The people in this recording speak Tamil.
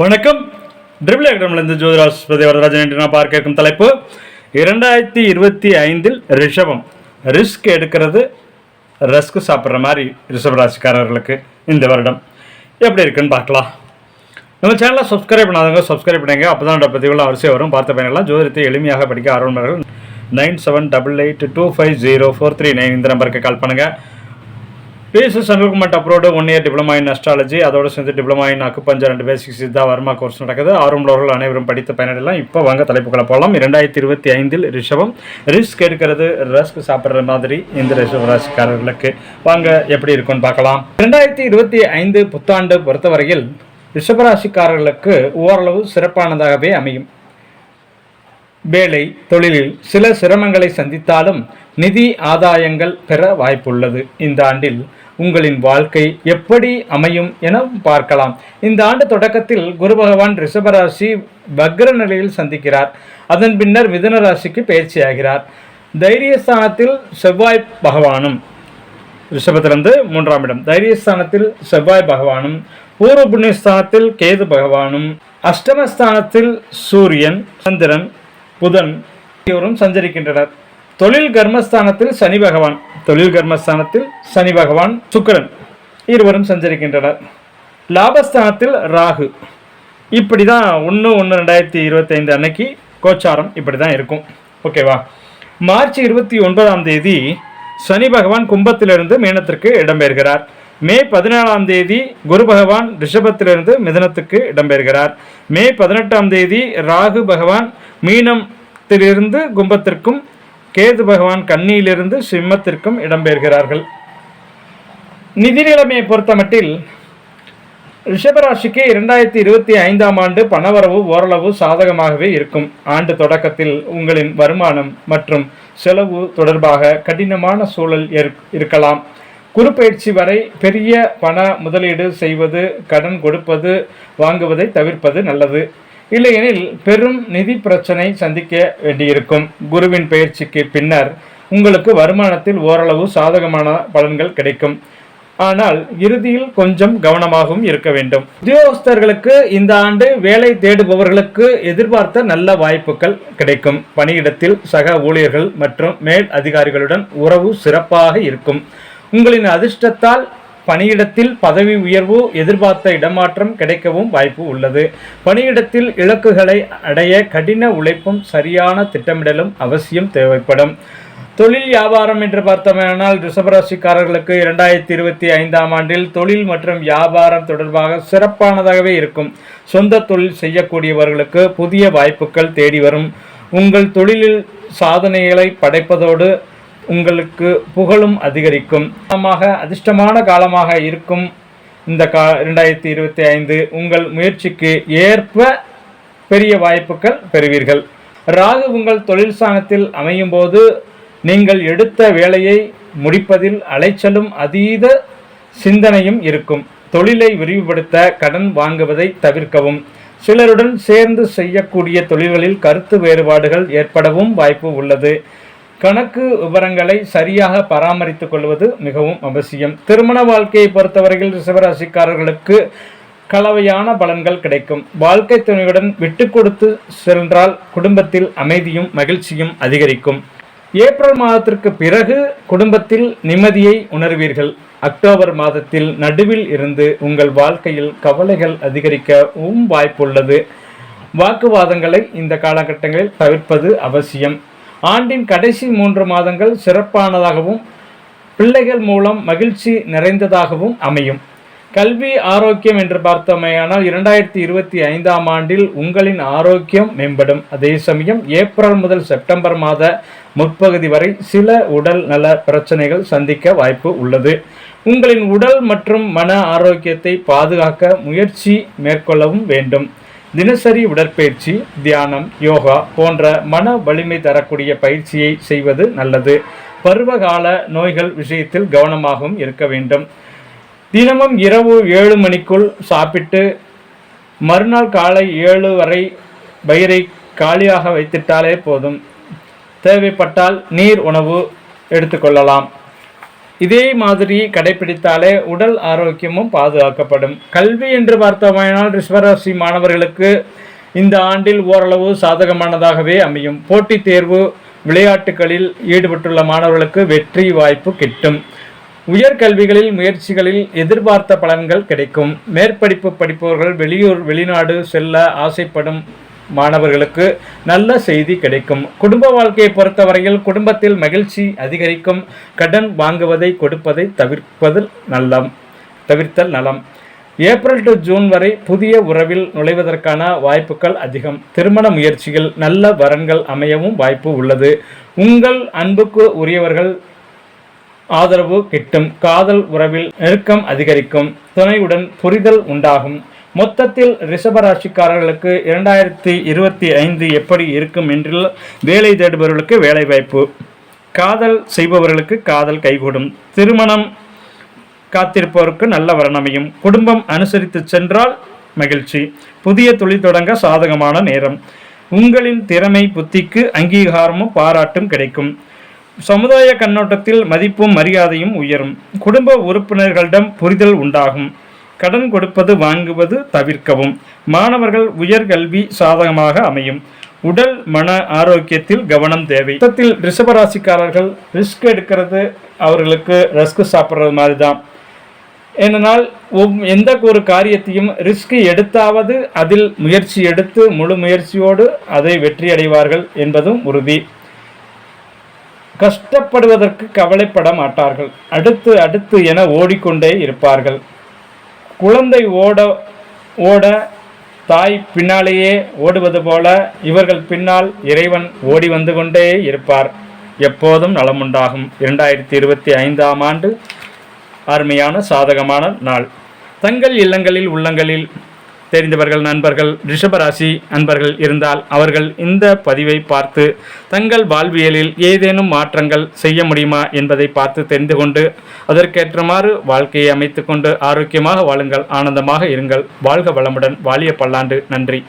வணக்கம். ட்ரிபிள் ஏக்ரம்லேருந்து ஜோதிராஜ் வரதராஜன் என்று நான் பார்க்க இருக்கும் தலைப்பு. இரண்டாயிரத்தி இருபத்தி ஐந்தில் ரிஷபம் ரிஸ்க் எடுக்கிறது ரஸ்க் சாப்பிட்ற மாதிரி ரிஷப ராசிக்காரர்களுக்கு இந்த வருடம் எப்படி இருக்குன்னு பார்க்கலாம். நம்ம சேனலை சப்ஸ்கிரைப் பண்ணாதவங்க சப்ஸ்கிரைப் பண்ணுங்க அப்போ தான் பதிவுகள் அவசியம் வரும். பார்த்த பயனெல்லாம் ஜோதிடத்தை எளிமையாக படிக்க ஆர்வலர்கள் nine seven double eight two five zero four three nine இந்த நம்பருக்கு கால் பண்ணுங்கள் BSS central abroad one year diploma in astrology அதோட சேர்ந்து டிப்ளமா இன் அக்குப்பஞ்சர் ரெண்டு பேசிக் சித்தா வர்மா கோர்ஸ் நடக்குது. ஆர்வமுள்ளவர்கள் அனைவரும் படித்த பயனடலாம் இப்போ வாங்க தலைப்புகளை போகலாம் இரண்டாயிரத்தி இருபத்தி ஐந்தில் ரிஷபம் ரிஸ்க் எடுக்கிறது ரஸ்க் சாப்பிட்ற மாதிரி இந்த ரிஷப ராசிக்காரர்களுக்கு வாங்க எப்படி இருக்கும்னு பார்க்கலாம். இரண்டாயிரத்தி இருபத்தி ஐந்து புத்தாண்டு பொறுத்தவரையில் ரிஷபராசிக்காரர்களுக்கு ஓரளவு சிறப்பானதாகவே அமையும். வேலை தொழிலில் சில சிரமங்களை சந்தித்தாலும் நிதி ஆதாயங்கள் பெற வாய்ப்புள்ளது. இந்த ஆண்டில் உங்களின் வாழ்க்கை எப்படி அமையும் என பார்க்கலாம். இந்த ஆண்டு தொடக்கத்தில் குரு பகவான் ரிஷபராசி வக்ர நிலையில் சந்திக்கிறார். அதன் பின்னர் மிதன ராசிக்கு பயிற்சியாகிறார். தைரியஸ்தானத்தில் செவ்வாய் பகவானும் ரிஷபத்திலிருந்து மூன்றாம் இடம். தைரியஸ்தானத்தில் செவ்வாய் பகவானும் பூர்வ புண்ணியஸ்தானத்தில் கேது பகவானும் அஷ்டமஸ்தானத்தில் சூரியன் சந்திரன் புதன் இவரும் சஞ்சரிக்கின்றனர். தொழில் கர்மஸ்தானத்தில் சனி பகவான். தொழில் கர்மஸ்தானத்தில் சனி பகவான் சுக்கரன். இருவரும் சஞ்சரிக்கின்றனர். லாபஸ்தானத்தில் ராகு. இப்படி தான் ஒன்று ஒன்று ரெண்டாயிரத்தி இருபத்தைந்து அன்னைக்கு கோச்சாரம் இப்படி தான் இருக்கும். ஓகேவா? மார்ச் இருபத்தி ஒன்பதாம் தேதி சனி பகவான் கும்பத்திலிருந்து மீனத்திற்கு இடம்பெறுகிறார் மே பதினேழாம் தேதி குரு பகவான் ரிஷபத்திலிருந்து மிதனத்துக்கு இடம்பெறுகிறார் மே பதினெட்டாம் தேதி ராகு பகவான் மீனத்திலிருந்து கும்பத்திற்கும் கேது பகவான் கன்னியிலிருந்து சிம்மத்திற்கும் இடம்பெறுகிறார்கள் நிதி நிலைமையை பொறுத்தமட்டில் ரிஷபராசிக்கு இரண்டாயிரத்தி இருபத்தி ஐந்தாம் ஆண்டு பணவரவு ஓரளவு சாதகமாகவே இருக்கும். ஆண்டு தொடக்கத்தில் உங்களின் வருமானம் மற்றும் செலவு தொடர்பாக கடினமான சூழல் இருக்கலாம். குறுப்பயிற்சி வரை பெரிய பண முதலீடு செய்வது கடன் கொடுப்பது வாங்குவதை தவிர்ப்பது நல்லது. இல்லையெனில் பெரும் நிதி பிரச்சனை சந்திக்க வேண்டியிருக்கும். குருவின் பயிற்சிக்கு பின்னர் உங்களுக்கு வருமானத்தில் ஓரளவு சாதகமான பலன்கள் கிடைக்கும். ஆனால் இறுதியில் கொஞ்சம் கவனமாகவும் இருக்க வேண்டும். உத்தியோகஸ்தர்களுக்கு இந்த ஆண்டு வேலை தேடுபவர்களுக்கு எதிர்பார்த்த நல்ல வாய்ப்புகள் கிடைக்கும். பணியிடத்தில் சக ஊழியர்கள் மற்றும் மேல் அதிகாரிகளுடன் உறவு சிறப்பாக இருக்கும். உங்களின் அதிர்ஷ்டத்தால் பணியிடத்தில் பதவி உயர்வு எதிர்பார்த்த இடமாற்றம் கிடைக்கவும் வாய்ப்பு உள்ளது. பணியிடத்தில் இலக்குகளை அடைய கடின உழைப்பும் சரியான திட்டமிடலும் அவசியம் தேவைப்படும். தொழில் வியாபாரம் என்று பார்த்தோமேனால் ரிஷபராசிக்காரர்களுக்கு இரண்டாயிரத்தி இருபத்தி ஐந்தாம் ஆண்டில் தொழில் மற்றும் வியாபாரம் தொடர்பாக சிறப்பானதாகவே இருக்கும். சொந்த தொழில் செய்யக்கூடியவர்களுக்கு புதிய வாய்ப்புகள் தேடி வரும். உங்கள் தொழிலில் சாதனைகளை படைப்பதோடு உங்களுக்கு புகழும் அதிகரிக்கும். காலமாக அதிர்ஷ்டமான காலமாக இருக்கும் இந்த கா ரெண்டாயிரத்தி இருபத்தி ஐந்து உங்கள் முயற்சிக்கு ஏற்ப பெரிய வாய்ப்புகள் பெறுவீர்கள். ராகு உங்கள் தொழில் சாணத்தில் அமையும் போது நீங்கள் எடுத்த வேலையை முடிப்பதில் அலைச்சலும் அதீத சிந்தனையும் இருக்கும். தொழிலை விரிவுபடுத்த கடன் வாங்குவதை தவிர்க்கவும். சிலருடன் சேர்ந்து செய்யக்கூடிய தொழில்களில் கருத்து வேறுபாடுகள் ஏற்படவும் வாய்ப்பு உள்ளது. கணக்கு விவரங்களை சரியாக பராமரித்துக் கொள்வது மிகவும் அவசியம். திருமண வாழ்க்கையை பொறுத்தவரையில் ரிசவராசிக்காரர்களுக்கு கலவையான பலன்கள் கிடைக்கும். வாழ்க்கை துணையுடன் விட்டு கொடுத்து சென்றால் குடும்பத்தில் அமைதியும் மகிழ்ச்சியும் அதிகரிக்கும். ஏப்ரல் மாதத்திற்கு பிறகு குடும்பத்தில் நிம்மதியை உணர்வீர்கள். அக்டோபர் மாதத்தில் நடுவில் இருந்து உங்கள் வாழ்க்கையில் கவலைகள் அதிகரிக்கவும் வாய்ப்புள்ளது. வாக்குவாதங்களை இந்த காலகட்டங்களில் தவிர்ப்பது அவசியம். ஆண்டின் கடைசி மூன்று மாதங்கள் சிறப்பானதாகவும் பிள்ளைகள் மூலம் மகிழ்ச்சி நிறைந்ததாகவும் அமையும். கல்வி ஆரோக்கியம் என்று பார்த்தோமேயானால் இரண்டாயிரத்தி இருபத்தி ஐந்தாம் ஆண்டில் உங்களின் ஆரோக்கியம் மேம்படும். அதே சமயம் ஏப்ரல் முதல் செப்டம்பர் மாத முற்பகுதி வரை சில உடல் நல பிரச்சனைகள் சந்திக்க வாய்ப்பு உள்ளது. உங்களின் உடல் மற்றும் மன ஆரோக்கியத்தை பாதுகாக்க முயற்சி மேற்கொள்ளவும் வேண்டும். தினசரி உடற்பயிற்சி தியானம் யோகா போன்ற மன வலிமை தரக்கூடிய பயிற்சியை செய்வது நல்லது. பருவகால நோய்கள் விஷயத்தில் கவனமாகவும் இருக்க வேண்டும். தினமும் இரவு ஏழு மணிக்குள் சாப்பிட்டு மறுநாள் காலை ஏழு வரை வயிறை காலியாக வைத்திட்டாலே போதும். தேவைப்பட்டால் நீர் உணவு எடுத்துக்கொள்ளலாம் இதே மாதிரி கடைபிடித்தாலே உடல் ஆரோக்கியமும் பாதுகாக்கப்படும். கல்வி என்று பார்த்தோமானால் ரிஷ்வராசி மாணவர்களுக்கு இந்த ஆண்டில் ஓரளவு சாதகமானதாகவே அமையும். போட்டித் தேர்வு விளையாட்டுகளில் ஈடுபட்டுள்ள மாணவர்களுக்கு வெற்றி வாய்ப்பு கிட்டும். உயர்கல்விகளில் முயற்சிகளில் எதிர்பார்த்த பலன்கள் கிடைக்கும். மேற்படிப்பு படிப்பவர்கள் வெளியூர் வெளிநாடு செல்ல ஆசைப்படும் மாணவர்களுக்கு நல்ல செய்தி கிடைக்கும். குடும்ப வாழ்க்கையை பொறுத்தவரையில் குடும்பத்தில் மகிழ்ச்சி அதிகரிக்கும். கடன் வாங்குவதை கொடுப்பதை தவிர்ப்பது நலம் தவிர்த்தல் நலம். ஏப்ரல் டு ஜூன் வரை புதிய உறவில் நுழைவதற்கான வாய்ப்புகள் அதிகம். திருமண முயற்சிகள் நல்ல வரன்கள் அமையவும் வாய்ப்பு உள்ளது. உங்கள் அன்புக்கு உரியவர்கள் ஆதரவு கிட்டும். காதல் உறவில் நெருக்கம் அதிகரிக்கும். துணையுடன் புரிதல் உண்டாகும். மொத்தத்தில் ரிஷபராசிக்காரர்களுக்கு இரண்டாயிரத்தி இருபத்தி ஐந்து எப்படி இருக்கும் என்றில் வேலை தேடுபவர்களுக்கு வேலை வாய்ப்பு காதல் செய்பவர்களுக்கு காதல் கைகூடும் திருமணம் காத்திருப்பவருக்கு நல்ல வரணமையும் குடும்பம் அனுசரித்து சென்றால் மகிழ்ச்சி புதிய தொழில் தொடங்க சாதகமான நேரம் உங்களின் திறமை புத்திக்கு அங்கீகாரமும் பாராட்டும் கிடைக்கும் சமுதாய கண்ணோட்டத்தில் மதிப்பும் மரியாதையும் உயரும் குடும்ப உறுப்பினர்களிடம் புரிதல் உண்டாகும் கடன் கொடுப்பது வாங்குவது தவிர்க்கவும். மாணவர்கள் உயர்கல்வி சாதகமாக அமையும். உடல் மன ஆரோக்கியத்தில் கவனம் தேவை. மொத்தத்தில் ரிஷபராசிக்காரர்கள் ரிஸ்க் எடுக்கிறது அவர்களுக்கு ரஸ்க் சாப்பிட்றது மாதிரி தான் ஏனென்றால் ஒவ்- எந்த ஒரு காரியத்தையும் ரிஸ்க் எடுத்தாவது அதில் முயற்சி எடுத்து முழு முயற்சியோடு அதை வெற்றி அடைவார்கள் என்பதும் உறுதி. கஷ்டப்படுவதற்கு கவலைப்பட மாட்டார்கள். அடுத்து அடுத்து என ஓடிக்கொண்டே இருப்பார்கள். குழந்தை ஓட ஓட தாய் பின்னாலேயே ஓடுவது போல இவர்கள் பின்னால் இறைவன் ஓடி வந்து கொண்டே இருப்பார். எப்போதும் நலமுண்டாகும். இரண்டாயிரத்தி இருபத்தி ஐந்தாம் ஆண்டு அருமையான சாதகமான நாள். தங்கள் இல்லங்களில் உள்ளங்களில் தெரிந்தவர்கள் நண்பர்கள் ரிஷபராசி நண்பர்கள் இருந்தால் அவர்கள் இந்த பதிவை பார்த்து தங்கள் வாழ்வியலில் ஏதேனும் மாற்றங்கள் செய்ய முடியுமா என்பதை பார்த்து தெரிந்து கொண்டு அதற்கேற்றமாறு வாழ்க்கையை அமைத்துக்கொண்டு ஆரோக்கியமாக வாழுங்கள் ஆனந்தமாக இருங்கள். வாழ்க வளமுடன். வாழிய பல்லாண்டு. நன்றி.